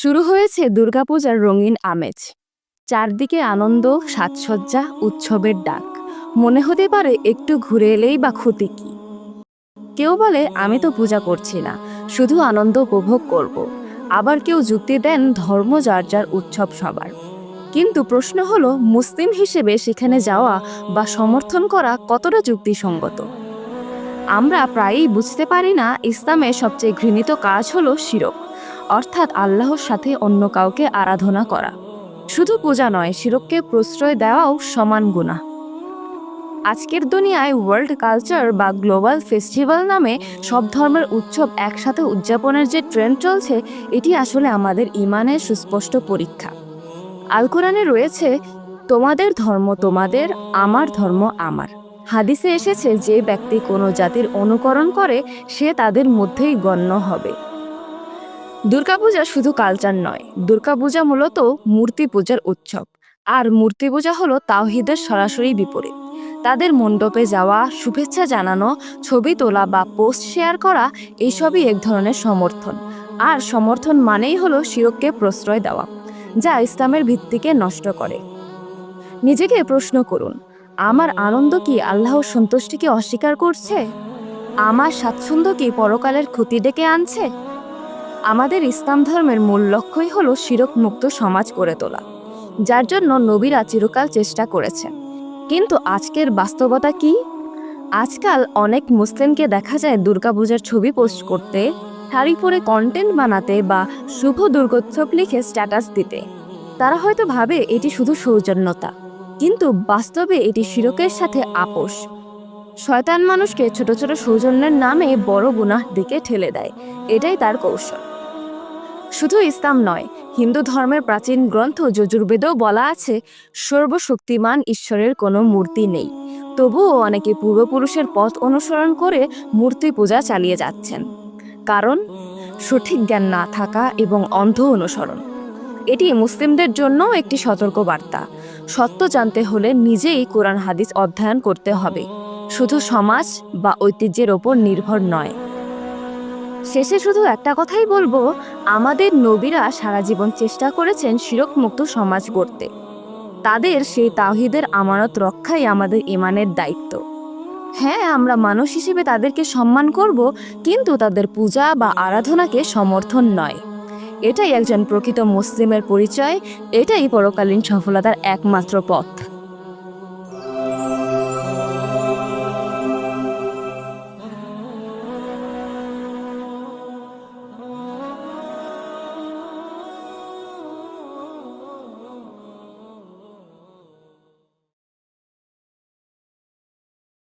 শুরু হয়েছে দুর্গাপূজার রঙিন আমেজ। চারদিকে আনন্দ, সাজসজ্জা, উৎসবের ডাক। মনে হতে পারে একটু ঘুরে এলেই বা ক্ষতি কি। কেউ বলে, আমি তো পূজা করছি না, শুধু আনন্দ উপভোগ করব। আবার কেউ যুক্তি দেন, ধর্ম যার যার উৎসব সবার। কিন্তু প্রশ্ন হলো, মুসলিম হিসেবে সেখানে যাওয়া বা সমর্থন করা কতটা যুক্তিসঙ্গত? আমরা প্রায়ই বুঝতে পারি না ইসলামের সবচেয়ে ঘৃণিত কাজ হলো শিরক। অর্থাৎ আল্লাহর সাথে অন্য কাউকে আরাধনা করা। শুধু পূজা নয়, শিরককে প্রশ্রয় দেওয়াও সমান গুণা আজকের দুনিয়ায় ওয়ার্ল্ড কালচার বা গ্লোবাল ফেস্টিভ্যাল নামে সব ধর্মের উৎসব একসাথে উদযাপনের যে ট্রেন্ড চলছে, এটি আসলে আমাদের ইমানের সুস্পষ্ট পরীক্ষা। আল কোরআনে রয়েছে, তোমাদের ধর্ম তোমাদের, আমার ধর্ম আমার। হাদিসে এসেছে, যে ব্যক্তি কোনো জাতির অনুকরণ করে, সে তাদের মধ্যেই গণ্য হবে। দুর্গাপূজা শুধু কালচার নয়, দুর্গাপূজা মূলত মূর্তি পূজার উৎসব। আর মূর্তি পূজা হলো তাওহিদের সরাসরি বিপরীত। তাদের মণ্ডপে যাওয়া, শুভেচ্ছা জানানো, ছবি তোলা বা পোস্ট শেয়ার করা, এইসবই এক ধরনের সমর্থন। আর সমর্থন মানেই হলো শিরককে প্রশ্রয় দেওয়া, যা ইসলামের ভিত্তিকে নষ্ট করে। নিজেকে প্রশ্ন করুন, আমার আনন্দ কি আল্লাহর সন্তুষ্টিকে অস্বীকার করছে? আমার স্বাচ্ছন্দ্য কি পরকালের ক্ষতি ডেকে আনছে? আমাদের ইসলাম ধর্মের মূল লক্ষ্যই হল শিরক মুক্ত সমাজ গড়ে তোলা, যার জন্য নবীরা চিরকাল চেষ্টা করেছেন। কিন্তু আজকের বাস্তবতা কি? আজকাল অনেক মুসলিমকে দেখা যায় দুর্গাপূজার ছবি পোস্ট করতে, শাড়ি পরে কন্টেন্ট বানাতে বা শুভ দুর্গোৎসব লিখে স্ট্যাটাস দিতে। তারা হয়তো ভাবে এটি শুধু সৌজন্যতা, কিন্তু বাস্তবে এটি শিরকের সাথে আপোষ। শয়তান মানুষকে ছোট ছোট সৌজন্যের নামে বড় গুনাহ দিকে ঠেলে দেয়, এটাই তার কৌশল। শুধু ইসলাম নয়, হিন্দু ধর্মের প্রাচীন গ্রন্থ যজুর্বেদেও বলা আছে, সর্বশক্তিমান ঈশ্বরের কোনো মূর্তি নেই। তবুও অনেকে পূর্বপুরুষের পথ অনুসরণ করে মূর্তি পূজা চালিয়ে যাচ্ছেন। কারণ, সঠিক জ্ঞান না থাকা এবং অন্ধ অনুসরণ। এটি মুসলিমদের জন্য একটি সতর্ক বার্তা সত্য জানতে হলে নিজেই কোরআন হাদিস অধ্যয়ন করতে হবে। শুধু সমাজ বা ঐতিহ্যের ওপর নির্ভর নয়। শেষে শুধু একটা কথাই বলব, আমাদের নবীরা সারা জীবন চেষ্টা করেছেন শিরক মুক্ত সমাজ গড়তে। তাদের সেই তাহিদের আমানত রক্ষাই আমাদের ইমানের দায়িত্ব। হ্যাঁ আমরা মানুষ হিসেবে তাদেরকে সম্মান করব, কিন্তু তাদের পূজা বা আরাধনাকে সমর্থন নয়। এটাই একজন প্রকৃত মুসলিমের পরিচয়, এটাই পরকালীন সফলতার একমাত্র পথ।